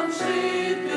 нам жити.